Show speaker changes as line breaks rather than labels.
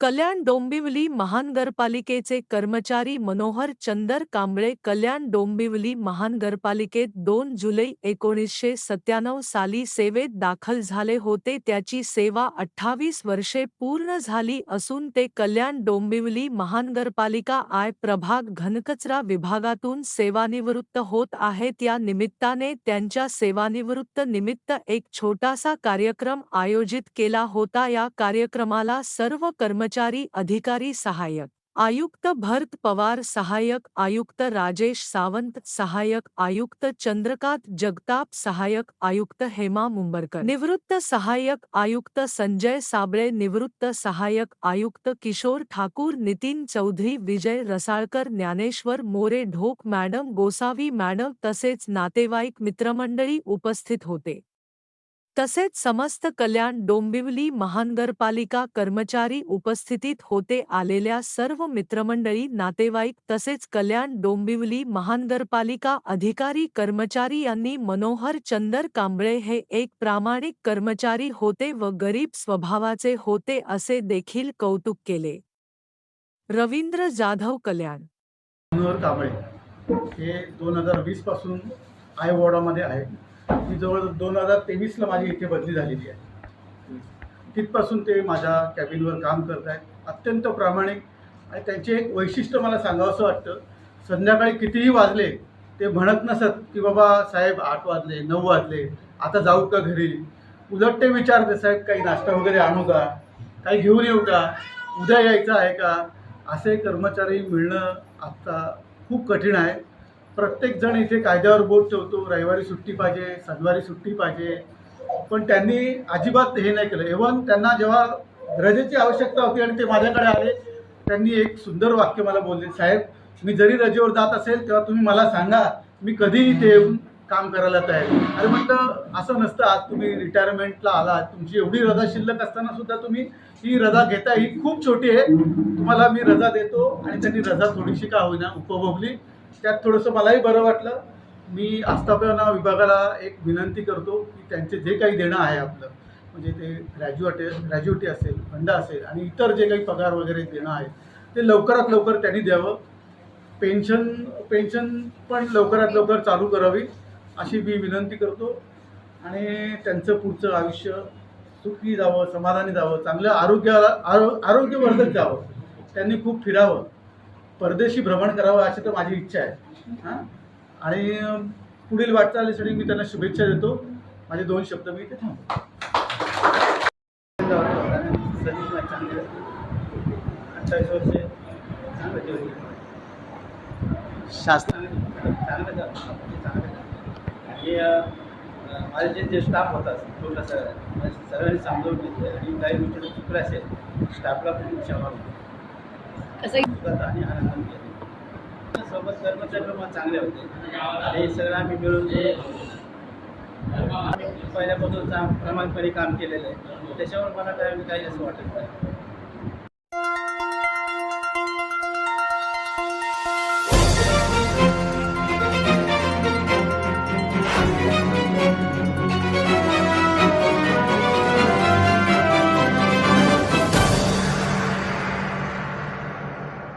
कल्याण डोंबिवली महानगरपालिकेचे कर्मचारी मनोहर चंदर कांबळे कल्याण डोंबिवली महानगरपालिकेत दोन जुलै एकोणीसशे सत्त्याण्णव साली सेवेत दाखल झाले होते. त्याची सेवा अठ्ठावीस वर्षे पूर्ण झाली असून ते कल्याण डोंबिवली महानगरपालिका आय प्रभाग घनकचरा विभागातून सेवानिवृत्त होत आहेत. या निमित्ताने त्यांच्या सेवानिवृत्त निमित्त एक छोटासा कार्यक्रम आयोजित केला होता. या कार्यक्रमाला सर्व कर्म कर्मचारी अधिकारी सहाय्यक आयुक्त भरत पवार सहाय्यक आयुक्त राजेश सावंत सहाय्यक आयुक्त चंद्रकांत जगताप सहाय्यक आयुक्त हेमा मुंबरकर निवृत्त सहाय्यक आयुक्त संजय साबळे निवृत्त सहाय्यक आयुक्त किशोर ठाकूर नितीन चौधरी विजय रसाळकर ज्ञानेश्वर मोरे ढोक मॅडम गोसावी मॅडम तसेच नातेवाईक मित्रमंडळी उपस्थित होते. तसेच समस्त कल्याण डोंबिवली महानगरपालिका कर्मचारी उपस्थितीत होते आलेल्या सर्व मित्रमंडळी नातेवाईक तसेच कल्याण डोंबिवली महानगरपालिका अधिकारी कर्मचारी यांनी मनोहर चंदर कांबळे हे एक प्रामाणिक कर्मचारी होते व गरीब स्वभावाचे होते असे देखील कौतुक केले. रवींद्र जाधव कल्याण.
मनोहर कांबळे हे दोन हजार वीसपासून आय वॉर्डामध्ये आहे मी जवळ दोन हजार तेवीसला माझी इथे बदली झालेली आहे. तिथपासून ते माझ्या कॅबिनवर काम करत आहेत. अत्यंत प्रामाणिक आणि त्यांचे एक वैशिष्ट्य मला सांगावंसं वाटतं संध्याकाळी कितीही वाजले ते म्हणत नसत की बाबा साहेब आठ वाजले नऊ वाजले आता जाऊ का घरी? उलट ते विचारते साहेब काही नाश्ता वगैरे आणू का? काही घेऊन येऊ का? उद्या यायचं आहे का? असे कर्मचारी मिळणं आत्ता खूप कठीण आहे. प्रत्येकजण इथे कायद्यावर बोट ठेवतो रविवारी सुट्टी पाहिजे शनिवारी सुट्टी पाहिजे. पण त्यांनी अजिबात हे नाही केलं. इव्हन त्यांना जेव्हा रजेची आवश्यकता होती आणि ते माझ्याकडे आले त्यांनी एक सुंदर वाक्य मला बोलले साहेब मी जरी रजेवर जात असेल तेव्हा तुम्ही मला सांगा मी कधीही इथे येऊन काम करायला तयार अरे म्हटलं असं नसतं. आज तुम्ही रिटायरमेंटला आलात. तुमची एवढी रजा शिल्लक असताना सुद्धा तुम्ही ही रजा घेता ही खूप छोटी आहे. तुम्हाला मी रजा देतो. आणि त्यांनी रजा थोडीशी का होईना उपभोगली. त्यात थोडंसं मलाही बरं वाटलं. मी आस्थापना विभागाला एक विनंती करतो की त्यांचे जे काही देणं आहे आपलं म्हणजे ते ग्रॅज्युएट ग्रॅज्युएटी असेल फंड असेल आणि इतर जे काही पगार वगैरे देणं आहे ते लवकरात लवकर त्यांनी द्यावं. पेन्शन पेन्शन पण लवकरात लवकर चालू करावी अशी मी विनंती करतो. आणि त्यांचं पुढचं आयुष्य सुखी जावं समाधानी जावं चांगलं आरोग्याला आरो आरोग्यवर्धक जावं त्यांनी खूप फिरावं. परदेशी भ्रमण करावं अशी तर माझी इच्छा आहे. हां? आणि पुढील वाटचालीसाठी मी त्यांना शुभेच्छा देतो. माझे दोन शब्द मी इथे थांबतो अठ्ठावीस वर्षे चांगलं
शास्त्र.
चांगलं चांगलं
आणि माझे जे जे स्टाफ होता थोडासा सर्वांनी समजावून घेतलं आणि काही गोष्टी चुकल्या असेल स्टाफला पण क्षमा मागतो. सोबत कर्मचारी प्रमाण चांगले होते. हे सगळं आम्ही मिळून पहिल्यापासून प्रमाणपणे काम केलेलं आहे. त्याच्यावर मला काही असं वाटत नाही.